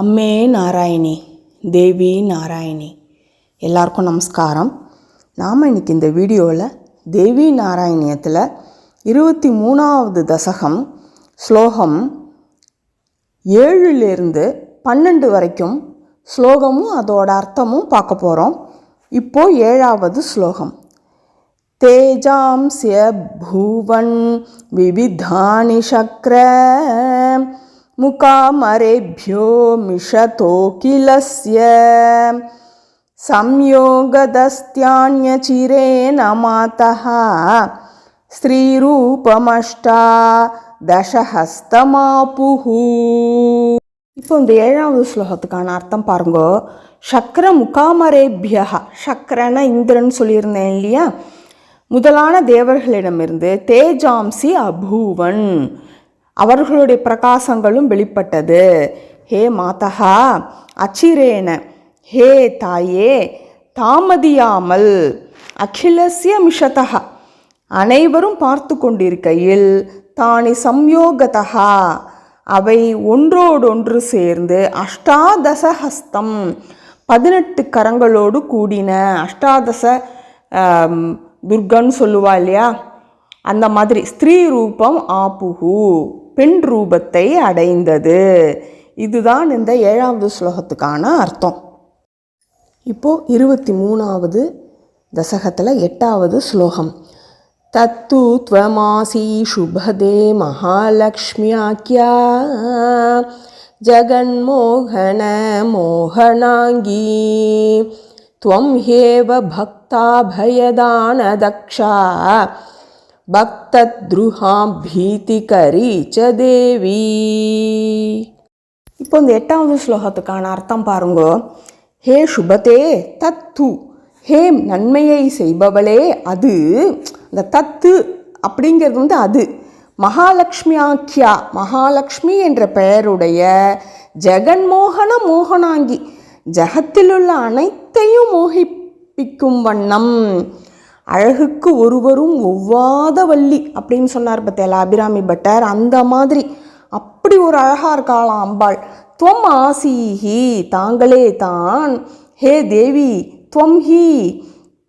அம்மே நாராயணி தேவி நாராயணி. எல்லாருக்கும் நமஸ்காரம். நாம் இன்னைக்கு இந்த வீடியோவில் தேவி நாராயணியத்தில் இருபத்தி மூணாவது தசகம் ஸ்லோகம் ஏழுலேருந்து பன்னெண்டு வரைக்கும் ஸ்லோகமும் அதோட அர்த்தமும் பார்க்க போகிறோம் இப்போது ஏழாவது ஸ்லோகம். தேஜாம்சிய பூவன் விவிதானி சக்கர मुकामरेभ्यो मिषतो किलस्य संयोगदस्त्यान्यचिरेण मातः ஸ்ரீரூபமஷ்டா தசஹஸ்தமாப்புஹு இப்போ இந்த ஏழாவது ஸ்லோகத்துக்கான அர்த்தம் பாருங்க சக்கர முகாமரேபியா சக்கரன இந்திரன் சொல்லியிருந்தேன் இல்லையா முதலான தேவர்களிடமிருந்து தேஜாம்சி அபூவன் அவர்களுடைய பிரகாசங்களும் வெளிப்பட்டது. ஹே மாதகா அச்சிரேன. ஹே தாயே தாமதியாமல். அகிலசிய மிஷதகா அனைவரும் பார்த்து கொண்டிருக்கையில் தானி சம்யோகதா அவை ஒன்றோடொன்று சேர்ந்து அஷ்டாதசஹஸ்தம். பதினெட்டு கரங்களோடு கூடின அஷ்டாதச துர்கன்னு சொல்லுவா இல்லையா? அந்த மாதிரி ஸ்திரீ ரூபம் ஆப்புகு பெண் ரூபத்தை அடைந்தது இதுதான் இந்த ஏழாவது ஸ்லோகத்துக்கான அர்த்தம் இப்போது இருபத்தி மூணாவது தசகத்தில் எட்டாவது ஸ்லோகம் தத்து त्वमासि शुभदे महालक्ष्म्याख्या जगन्मोहन मोहनाङ्गी त्वं ह्येव भक्ताभयदानदक्षा பக்தத்ருஹாம் பீதிகரி ச தேவி. இப்போ இந்த எட்டாவது ஸ்லோகத்துக்கான அர்த்தம் பாருங்கோ. ஹே சுபதே தத்து. ஹே நன்மையை செய்பவளே அது. இந்த தத்து அப்படிங்கிறது வந்து அது. மகாலட்சுமி ஆக்கியா மகாலட்சுமி என்ற பெயருடைய ஜெகன்மோகன மோகனாங்கி. ஜகத்திலுள்ள அனைத்தையும் மோகிப்பிக்கும் வண்ணம். அழகுக்கு ஒருவரும் ஒவ்வாத வள்ளி அப்படின்னு சொன்னார் பார்த்தேலா அபிராமி பட்டர்? அந்த மாதிரி. அப்படி ஒரு அழகா இருக்காளாம் அம்பாள். துவம் ஆசீஹி தாங்களே தான். ஹே தேவி துவம் ஹி.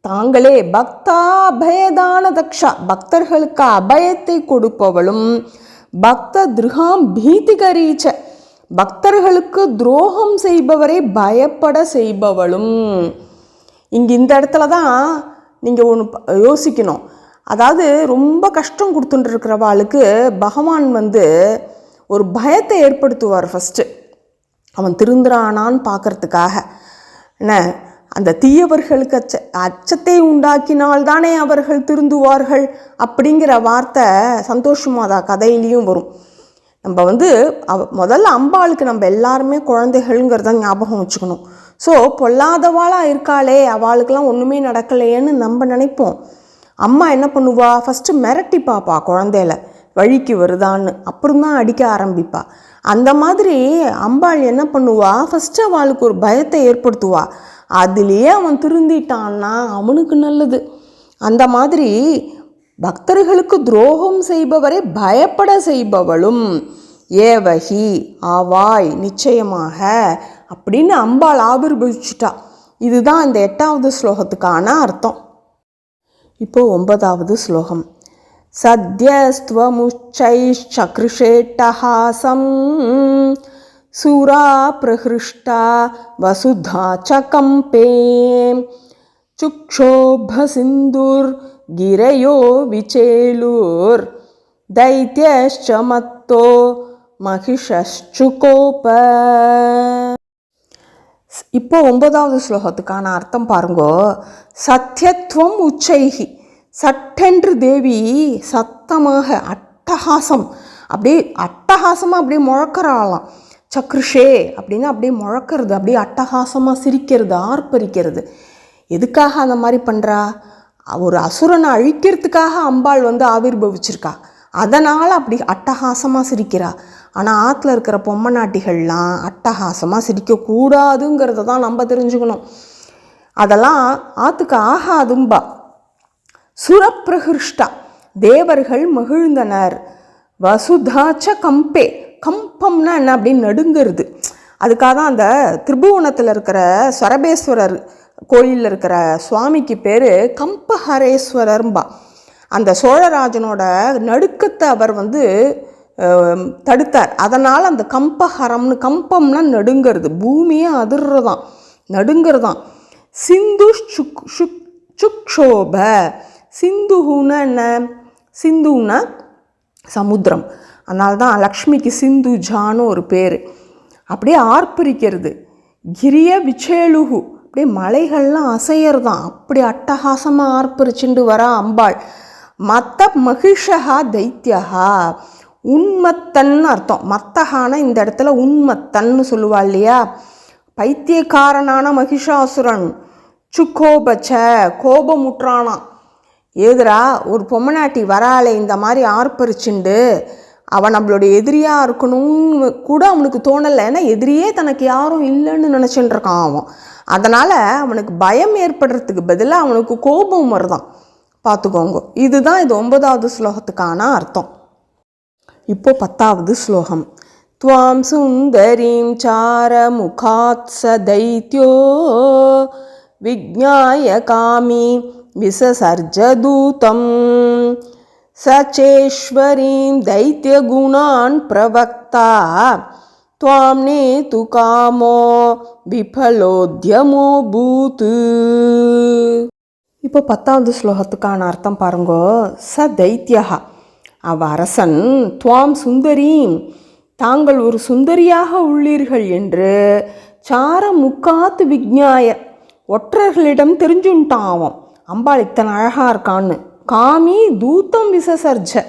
தாங்களே பக்தா அபயதான தக்ஷா. பக்தர்களுக்கு அபயத்தை கொடுப்பவளும் பக்த திருகாம் பீதிகரீச்ச. பக்தர்களுக்கு துரோகம் செய்பவரை பயப்பட செய்பவளும். இங்கே இந்த இடத்துல தான் நீங்கள் ஒன்று யோசிக்கணும். அதாவது ரொம்ப கஷ்டம் கொடுத்துட்டு இருக்கிறவாளுக்கு பகவான் வந்து ஒரு பயத்தை ஏற்படுத்துவார் ஃபஸ்ட்டு அவன் திருந்துறானான்னு பார்க்கறதுக்காக என்ன? அந்த தீயவர்களுக்கு அச்ச அச்சத்தை உண்டாக்கினால் தானே அவர்கள் திருந்துவார்கள் அப்படிங்கிற வார்த்தை சந்தோஷமாதா கதையிலையும் வரும். நம்ம வந்து அவ முதல்ல அம்பாளுக்கு நம்ம எல்லாருமே குழந்தைகள்ங்கிறத ஞாபகம் வச்சுக்கணும். ஸோ பொல்லாதவாளாக இருக்காளே அவளுக்கெல்லாம் ஒன்றுமே நடக்கலையேன்னு நம்ம நினைப்போம். அம்மா என்ன பண்ணுவா? ஃபஸ்ட்டு மிரட்டி பார்ப்பா குழந்தையில. வழிக்கு வருதான்னு. அப்புறம் தான் அடிக்க ஆரம்பிப்பா. அந்த மாதிரி அம்பாள் என்ன பண்ணுவா? ஃபஸ்ட்டு அவளுக்கு ஒரு பயத்தை ஏற்படுத்துவா. அதுலேயே அவன் திருந்திட்டான்னா அவனுக்கு நல்லது. அந்த மாதிரி பக்தர்களுக்கு துரோகம் செய்பவரை பயப்பட செய்பவளும் ஏவகி ஆவாய் நிச்சயமாக அப்படின்னு அம்பாள் ஆவிர்வவிச்சுட்டா இதுதான் இந்த எட்டாவது ஸ்லோகத்துக்கான அர்த்தம் இப்போ ஒன்பதாவது ஸ்லோகம் சத்யஸ்துவமுச்சைச்சக்ருஷேட்டஹாசம் சூரா பிரஹிருஷ்டா வசுதா ச கம்பே சுக்ஷோபசிந்துர் गिरयो विचेलुर् दैत्यश्च मत्तो மகிஷச்சுகோப இப்போ ஒன்பதாவது ஸ்லோகத்துக்கான அர்த்தம் பாருங்கோ. சத்தியத்துவம் உச்சைகி சட்டென்று தேவி சத்தமாக அட்டகாசம். அப்படியே அட்டகாசமாக அப்படியே முழக்கறாளாம். சக்ருஷே அப்படின்னு அப்படியே முழக்கிறது அப்படியே அட்டகாசமாக சிரிக்கிறது ஆர்ப்பரிக்கிறது. எதுக்காக அந்த மாதிரி பண்ணுறா ஒரு அசுரனை அழிக்கிறதுக்காக அம்பாள் வந்து ஆவிர்பவிச்சிருக்கா அதனால் அப்படி அட்டகாசமாக சிரிக்கிறா. ஆனால் ஆற்றுல இருக்கிற பொம்மநாட்டிகள்லாம் அட்டகாசமாக சிரிக்கக்கூடாதுங்கிறத தான் நம்ம தெரிஞ்சுக்கணும். அதெல்லாம் ஆற்றுக்கு ஆகாதும்பா. சுரப்பிரகிருஷ்டா. தேவர்கள் மகிழ்ந்தனர். வசுதாச்ச கம்பே. கம்பம்னா என்ன அப்படின்னு நடுங்கிறது. அதுக்காக தான் அந்த திரிபுவனத்தில் இருக்கிற சரபேஸ்வரர் கோயிலில் இருக்கிற சுவாமிக்கு பேர் கம்பஹரேஸ்வரர்ம்பா. அந்த சோழராஜனோட நடுக்கத்தை அவர் வந்து தடுத்தார். அதனால் அந்த கம்பஹரம்னு கம்பம்னா நடுங்கிறது பூமியே அதிர்றதான் நடுங்கிறதான் சிந்து சுக் சுக் சுக்ஷோப. சிந்துஹுன்னா என்ன? சிந்துன்னா சமுத்திரம். அதனால தான் லக்ஷ்மிக்கு சிந்துஜான்னு ஒரு பேர். அப்படியே ஆர்ப்பரிக்கிறது. கிரிய விச்சேலுகு. அப்படியே மலைகள்லாம் அசையறதான் அப்படி அட்டகாசமாக ஆர்ப்பரிச்சுண்டு வரா அம்பாள். மத்த மகிஷகா தைத்தியகா உண்மத்தன்னு அர்த்தம். மத்தகான இந்த இடத்துல உண்மத்தன்னு சொல்லுவா இல்லையா? பைத்தியக்காரனான மகிஷாசுரன். சுக்கோபச்ச கோபமுற்றானா. ஏதுரா ஒரு பொம்மநாட்டி வராளே இந்த மாதிரி ஆர்ப்பரிச்சுண்டு அவன் நம்மளுடைய எதிரியாக இருக்கணும்னு கூட அவனுக்கு தோணலை. ஏன்னா எதிரியே தனக்கு யாரும் இல்லைன்னு நினச்சிட்டு இருக்கான் அவன். அதனால் அவனுக்கு பயம் ஏற்படுறதுக்கு பதிலாக அவனுக்கு கோபம் வருதான். பார்த்துக்கோங்க. இதுதான் இது ஒன்பதாவது ஸ்லோகத்துக்கான அர்த்தம். இப்போ பத்தாவது ஸ்லோகம். துவாம் சுந்தரீம் சார முகாத் ச தைத்யோ விஜ்ஞாய காமி விசசர்ஜதூதம் சச்சேஸ்வரீம் தைத்தியகுணான் பிரவக்தா துவாம் நேது காமோ விபலோத்யமோ பூத்து இப்போ பத்தாவது ஸ்லோகத்துக்கான அர்த்தம் பாருங்கோ ச தைத்தியா அவ அரசன் துவாம் சுந்தரீம் தாங்கள் ஒரு சுந்தரியாக உள்ளீர்கள் என்று சார முக்காத்து விக்ஞாய ஒற்றர்களிடம் தெரிஞ்சுட்டான் அவன் அம்பாள் இத்தனை அழகாக இருக்கான்னு காமி தூத்தம் விசசர்ஜ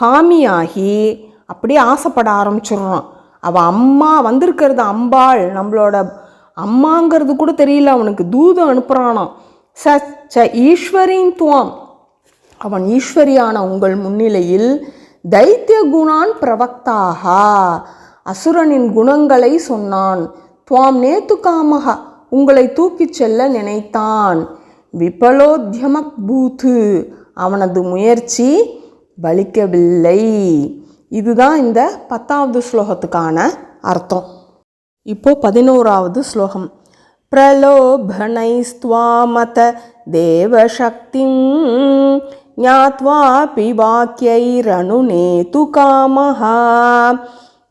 காமியாகி அப்படியே ஆசைப்பட ஆரம்பிச்சிடுறான். அவள் அம்மா வந்திருக்கிறது அம்பாள் நம்மளோட அம்மாங்கிறது கூட தெரியல அவனுக்கு தூதம் அனுப்புகிறானாம் ச ச ஈஸ்வரின் துவாம் அவன் ஈஸ்வரியான உங்கள் முன்னிலையில் தைத்திய குணான் பிரவக்தாகா. அசுரனின் குணங்களை சொன்னான். துவாம் நேத்து காமக உங்களை தூக்கிச் செல்ல நினைத்தான். விபலோத்தியமக் பூத்து அவனது முயற்சி பலிக்கவில்லை. இதுதான் இந்த பத்தாவது ஸ்லோகத்துக்கான அர்த்தம். இப்போ பதினோராவது ஸ்லோகம். பிரலோபனைஸ்துவாமத தேவசக்திம் ज्ञात्वापि वाक्यैरनुनेतु कामः।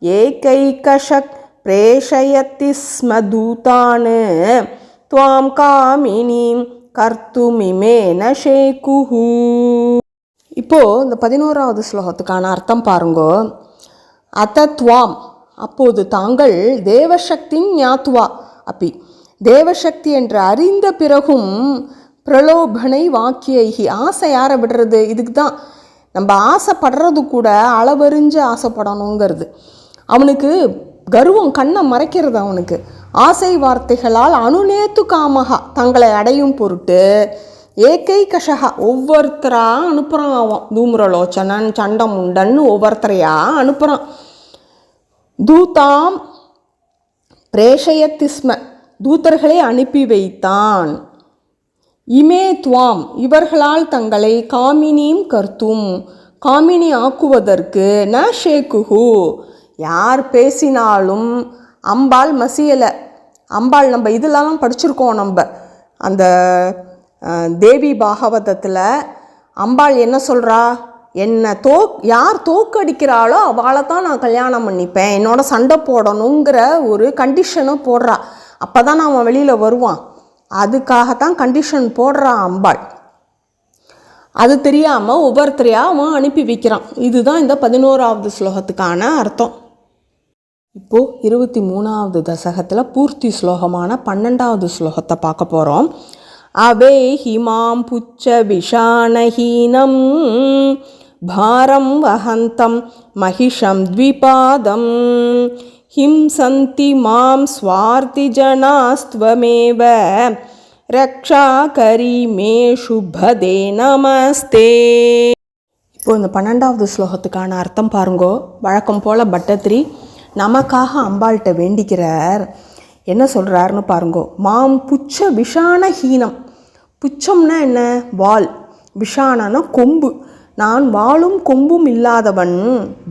एकैकशक् प्रेषयति स्म दूतान्। त्वां कामिनीं கர்த்துமிமேன ஷேக்குஹு இப்போது இந்த பதினோராவது ஸ்லோகத்துக்கான அர்த்தம் பாருங்கோ அத்தத்வாம் அப்போது தாங்கள் தேவசக்தின் ஞாத்துவா அப்பி தேவசக்தி என்று அறிந்த பிறகும் பிரலோபனை வாக்கியகி. ஆசை யாரை விடுறது? இதுக்கு தான் நம்ம ஆசைப்படுறது கூட அளவறிஞ்சு ஆசைப்படணுங்கிறது. அவனுக்கு கர்வம் கண்ணை மறைக்கிறது அவனுக்கு. ஆசை வார்த்தைகளால் அணுநேத்து காமகா தங்களை அடையும் பொருட்டு ஏகை கஷகா ஒவ்வொருத்தராக அனுப்புகிறான் அவன். தூமுரலோச்சனன் சண்டமுண்டன் ஒவ்வொருத்தரையாக அனுப்புகிறான் தூதாம் பிரேஷயத்திஸ்ம. தூதர்களை அனுப்பி வைத்தான். இமே துவாம் இவர்களால் தங்களை காமினியும் கர்த்தும். காமினி ஆக்குவதற்கு ந ஷேக்குஹு. யார் பேசினாலும் அம்பாள் மசியலை. அம்பாள் நம்ம இதெல்லாம் படிச்சிருக்கோம் நம்ம. அந்த தேவி பாகவதத்தில் அம்பாள் என்ன சொல்கிறா என்னை தோ யார் தோக்கடிக்கிறாளோ அவளை தான் நான் கல்யாணம் பண்ணிப்பேன். என்னோட சண்டை போடணுங்கிற ஒரு கண்டிஷனும் போடுறா. அப்போ தான் அவன் வெளியில் வருவான். அதுக்காகத்தான் கண்டிஷன் போடுறான் அம்பாள். அது தெரியாமல் ஒவ்வொருத்தரையாக அவன் அனுப்பி வைக்கிறான். இதுதான் இந்த பதினோராவது ஸ்லோகத்துக்கான அர்த்தம். இப்போது இருபத்தி மூணாவது தசகத்தில் பூர்த்தி ஸ்லோகமான பன்னெண்டாவது ஸ்லோகத்தை பார்க்க போகிறோம் அவே ஹிமாம் புச்ச விஷாணஹீனம் பாரம் வஹந்தம் மகிஷம் த்விபாதம். हिंसन्ति மாம் ஸ்வார்த்தி ஜனாஸ்துவமேவ. ரக்ஷாகரி மே சுபதே நமஸ்தே. இப்போ இந்த பன்னெண்டாவது ஸ்லோகத்துக்கான அர்த்தம் பாருங்கோ. வழக்கம் போல் பட்டத்திரி நமக்காக அம்பாள்கிட்ட வேண்டிக்கிறார். என்ன சொல்கிறாருன்னு பாருங்கோ. மாம் புச்ச விஷான ஹீனம். புச்சம்னா என்ன? வால். விஷானனா கொம்பு. நான் வாளும் கொம்பும் இல்லாதவன்.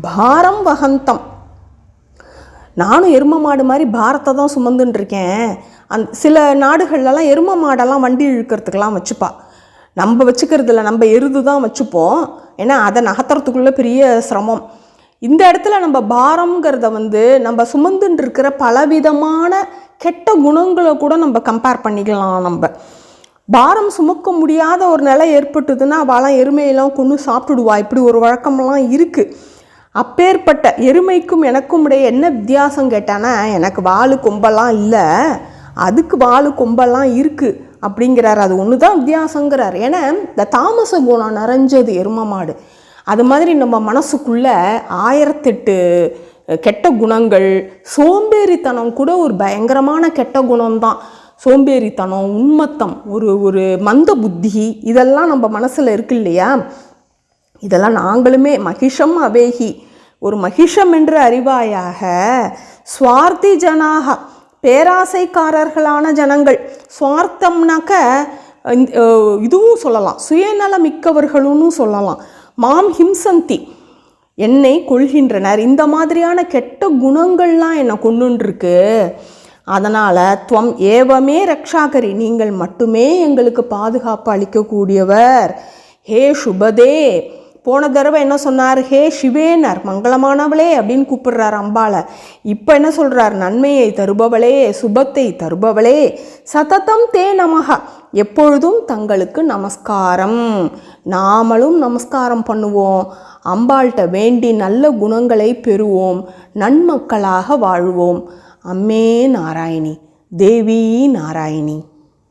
பாரம் வகந்தம். நானும் எரும மாடு மாதிரி பாரத்தை தான் சுமந்துன்னு இருக்கேன். அந் சில நாடுகள்லலாம் எரும மாடெல்லாம் வண்டி இழுக்கிறதுக்கெலாம் வச்சுப்பா. நம்ம வச்சுக்கிறதில்ல நம்ம எருது தான் வச்சுப்போம். ஏன்னா அதை நகர்த்துறதுக்குள்ளே பெரிய சிரமம். இந்த இடத்துல நம்ம பாரம்ங்கிறத வந்து நம்ம சுமந்துட்டு இருக்கிற பலவிதமான கெட்ட குணங்களை கூட நம்ம கம்பேர் பண்ணிக்கலாம் நம்ம. பாரம் சுமக்க முடியாத ஒரு நிலை ஏற்பட்டுதுன்னா அவளாம் எருமையெல்லாம் கொண்டு சாப்பிட்டுடுவா. இப்படி ஒரு வழக்கமெல்லாம் இருக்குது அப்பேற்பட்ட எருமைக்கும் எனக்கும் இடையே என்ன வித்தியாசம் கேட்டானா எனக்கு வாலு கொம்பெல்லாம் இல்லை அதுக்கு வாலு கொம்பெல்லாம் இருக்குது அப்படிங்கிறார். அது ஒன்று தான் வித்தியாசங்கிறார். ஏன்னா இந்த தாமச குணம் நிறைஞ்சது எரும மாடு. அது மாதிரி நம்ம மனசுக்குள்ளே ஆயிரத்தெட்டு கெட்ட குணங்கள் சோம்பேறித்தனம் கூட ஒரு பயங்கரமான கெட்ட குணம்தான். சோம்பேறித்தனம் உண்மத்தம் ஒரு ஒரு மந்த புத்தி இதெல்லாம் நம்ம மனசில் இருக்கு இல்லையா? இதெல்லாம் நாங்களுமே மகிஷம் அவேகி. ஒரு மகிஷம் என்று அறிவாயாக சுவார்த்தி ஜனாக பேராசைக்காரர்களான ஜனங்கள். சுவார்த்தம்னாக்க இதுவும் சொல்லலாம். சுயநலம் மிக்கவர்களும்னு சொல்லலாம். மாம் ஹிம்சந்தி என்னை கொள்கின்றனர் இந்த மாதிரியான கெட்ட குணங்கள்லாம் என்னை கொண்டுருக்கு அதனால் துவம் ஏவமே ரக்ஷாகரி நீங்கள் மட்டுமே எங்களுக்கு பாதுகாப்பு அளிக்கக்கூடியவர். ஹே சுபதே! போன தடவை என்ன சொன்னார்? ஹே சிவேனர் மங்களமானவளே அப்படின்னு கூப்பிடுறார் அம்பாளை இப்போ என்ன சொல்கிறார் நன்மையை தருபவளே சுபத்தை தருபவளே சததம் தே நமக எப்பொழுதும் தங்களுக்கு நமஸ்காரம். நாமளும் நமஸ்காரம் பண்ணுவோம். அம்பாள்கிட்ட வேண்டி நல்ல குணங்களை பெறுவோம். நன்மக்களாக வாழ்வோம். அம்மே நாராயணி தேவி நாராயணி.